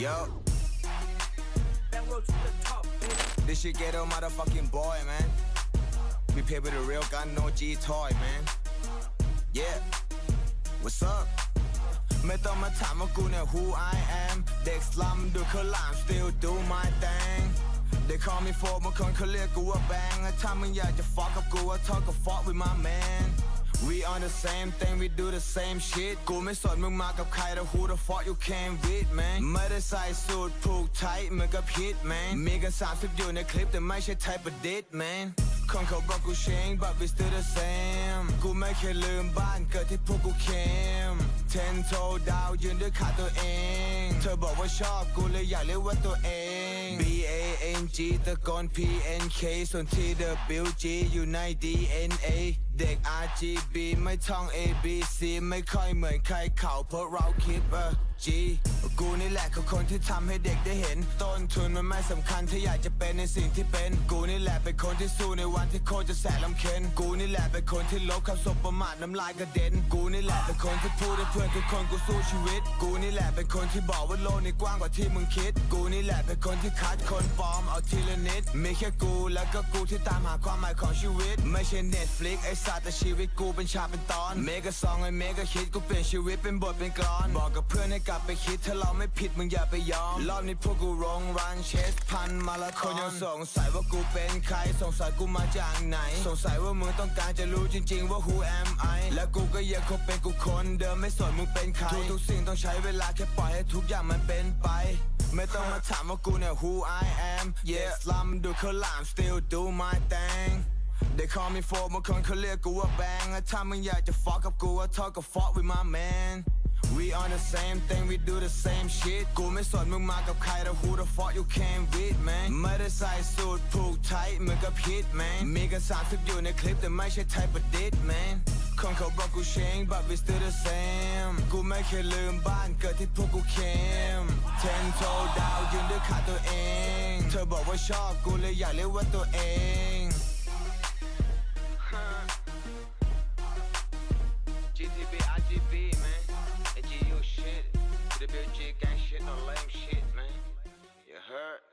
Yo, That road to the top, baby. this shit ghetto motherfucking boy, man. We pay with a real gun, no G toy, man. Yeah, what's up? ไม่ต้องมาถามว่ากูเนี่ย who I am เด็กสลัมดูเขาหลาม still do my thing They call me for บางคนเขาเรียกกูว่าแบงถ้ามึงอยากจะ fuck กับกูว่า talk กับ fuck with my man We on the same thing we do the same shit กูไม่สนมึงมากับใครแต่ who the fuck you came with man ไม่ได้ใส่สูทผูกไทเหมือนกับฮิต man มีกัน30อยู่ในคลิปแต่ไม่ใช่ type of dit man คนเขาบอกกู change but we still the same กูไม่เคยลืมบ้านเกิดที่พวกกูเข้ม ten toe ดาวยืนด้วยขาตัวเอง เธอบอกว่าชอบกูเลยอยากเรียกว่าตัวเอง B A N G ตะกอน P N K ส่วน T W G อยู่ใน D N A เด็ก R G B ไม่ท่อง A B C ไม่ค่อยเหมือนใครเขาเพราะเราคิดเออ G กูนี่แหละคือคนที่ทำให้เด็กได้เห็น ต้นทุนมันไม่สำคัญถ้าอยากจะเป็นในสิ่งที่เป็น กูนี่แหละเป็นคนที่สู้ในวันที่โคตรจะแสนลำเค็น กูนี่แหละเป็นคนที่ลบคำสบประมาทน้ำลายกระเด็น กูนี่แหละ คนที่พูดให้เพื่อนทุกคนกูสู้ชีวิต กูนี่แหละเป็นคนที่บอกว่าโลกนี้กว้างกว่าที่มึงคิด กูนี่แหละเป็นคนที่คัดคนปลอมเอาทีละนิดมีแค่กูแล้วก็กูที่ตามหาความหมายของชีวิต ไม่ใช่ Netflix ไอ้สัตว์แต่ชีวิตกูเป็นฉากเป็นตอน เมกะซองไอ้เมกะฮิตกูเปลี่ยนชีวิตเป็นบทเป็นกลอน บอกกับเพื่อนให้กลับไปคิดถ้าเราไม่ผิดมึงอย่าไปยอมรอบนี้พวกกูร้องรันเชสพันมาละคนยังสงสัยว่ากูเป็นใครสงสัยกูมาจากไหน สงสัยว่ามึงต้องการจะรู้จริง ๆ ว่า who am I และกูก็ยังคงเป็นกูคนคนเดิมไม่สนมึงเป็นใครทุกๆสิ่งต้องใช้เวลาแค่ปล่อยให้ทุกอย่างมันเป็นไป ไม่ต้องมาถามว่ากูเนี่ย who I am yeah ลัมดูเขาหลาม still do my thing They call me for บางคนเขาเรียกกูว่าแบงถ้ามึงอยากจะ fuck กับกูว่า talk กับ fuck with my man We on the same thing we do the same shit กูไม่สนมึงมากับใครแต่ who the fuck you came with man ไม่ได้ใส่สูทผูกไทเหมือนกับฮิต man มีกัน30อยู่ในคลิปแต่ไม่ใช่ type of dit man ของเขาบอกกูเชง but วิสต์เด the same กูไม่เคยลืมบ้านเกิดที่พวกกูเค็มเทนโทดาวยืนด้วยขาตัวเอง เธอบอกว่าชอบกูเลยอยากเรียกว่าตัวเองเ You hurt.